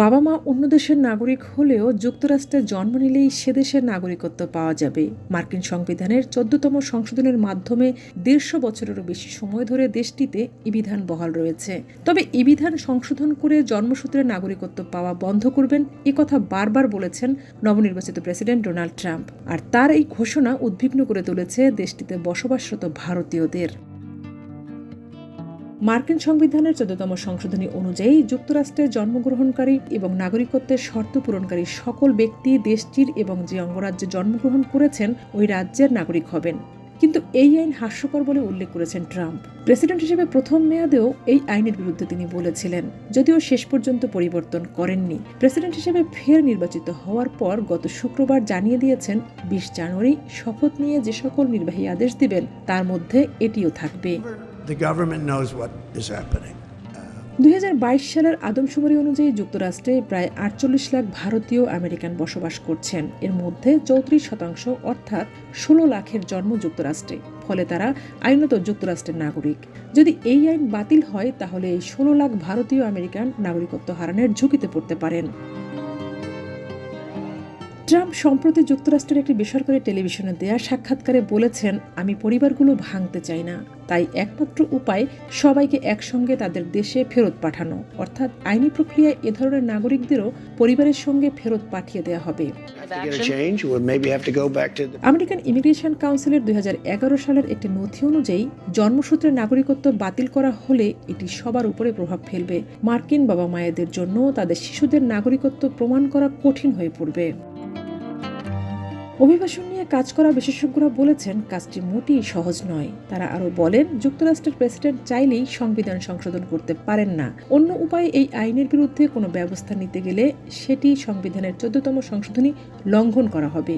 বাবা মা অন্য দেশের নাগরিক হলেও যুক্তরাষ্ট্রে জন্ম নিলেই সে দেশের নাগরিকত্ব পাওয়া যাবে। মার্কিন সংবিধানের চোদ্দতম সংশোধনের মাধ্যমে দেড়শো বছরেরও বেশি সময় ধরে দেশটিতে এই বিধান বহাল রয়েছে। তবে এই বিধান সংশোধন করে জন্মসূত্রে নাগরিকত্ব পাওয়া বন্ধ করবেন এ কথা বারবার বলেছেন নবনির্বাচিত প্রেসিডেন্ট ডোনাল্ড ট্রাম্প। আর তার এই ঘোষণা উদ্বিগ্ন করে তুলেছে দেশটিতে বসবাসরত ভারতীয়দের। মার্কিন সংবিধানের চোদ্দতম সংশোধনী অনুযায়ী যুক্তরাষ্ট্রে জন্মগ্রহণকারী এবং নাগরিকত্বের শর্ত পূরণকারী সকল ব্যক্তি, দেশটির এবং যে অঙ্গরাজ্যে জন্মগ্রহণ করেছেন, ওই রাজ্যের নাগরিক হবেন। কিন্তু এই আইন হাস্যকর বলে উল্লেখ করেছেন ট্রাম্প। প্রেসিডেন্ট হিসেবে প্রথম মেয়াদেও এই আইনের বিরুদ্ধে তিনি বলেছিলেন, যদিও শেষ পর্যন্ত পরিবর্তন করেননি। প্রেসিডেন্ট হিসেবে ফের নির্বাচিত হওয়ার পর গত শুক্রবার জানিয়ে দিয়েছেন, বিশ জানুয়ারি শপথ নিয়ে যে সকল নির্বাহী আদেশ দিবেন, তার মধ্যে এটিও থাকবে। The government knows what is happening. দুই সালের আদমশুমারি অনুযায়ী যুক্তরাষ্ট্রে প্রায় আটচল্লিশ লাখ ভারতীয় আমেরিকান বসবাস করছেন। এর মধ্যে চৌত্রিশ শতাংশ অর্থাৎ ষোলো লাখের জন্ম যুক্তরাষ্ট্রে। ফলে তারা আইনত যুক্তরাষ্ট্রের নাগরিক। যদি এই আইন বাতিল হয়, তাহলে এই ষোলো লাখ ভারতীয় আমেরিকান নাগরিকত্ব হারানোর ঝুঁকিতে পড়তে পারেন। ট্রাম্প সম্প্রতি যুক্তরাষ্ট্রের একটি বেসরকারি টেলিভিশনে দেয়া সাক্ষাৎকারে বলেছেন আমি পরিবারগুলো ভাঙতে চাই না। তাই একমাত্র উপায় সবাইকে একসঙ্গে তাদের দেশে ফেরত পাঠানো। অর্থাৎ আইনি প্রক্রিয়ায় এ ধরনের নাগরিকদেরও পরিবারের সঙ্গে ফেরত পাঠিয়ে দেওয়া হবে। আমেরিকান ইমিগ্রেশন কাউন্সিলের দুই হাজার এগারো সালের একটি নথি অনুযায়ী জন্মসূত্রে নাগরিকত্ব বাতিল করা হলে এটি সবার উপরে প্রভাব ফেলবে। মার্কিন বাবা মায়েদের জন্য তাদের শিশুদের নাগরিকত্ব প্রমাণ করা কঠিন হয়ে পড়বে। অভিবাসন নিয়ে কাজ করা বিশেষজ্ঞরা বলেছেন, কাজটি মোটেই সহজ নয়। তারা আরও বলেন, যুক্তরাষ্ট্রের প্রেসিডেন্ট চাইলেই সংবিধান সংশোধন করতে পারেন না। অন্য উপায়ে এই আইনের বিরুদ্ধে কোনো ব্যবস্থা নিতে গেলে সেটি সংবিধানের চোদ্দতম সংশোধনী লঙ্ঘন করা হবে।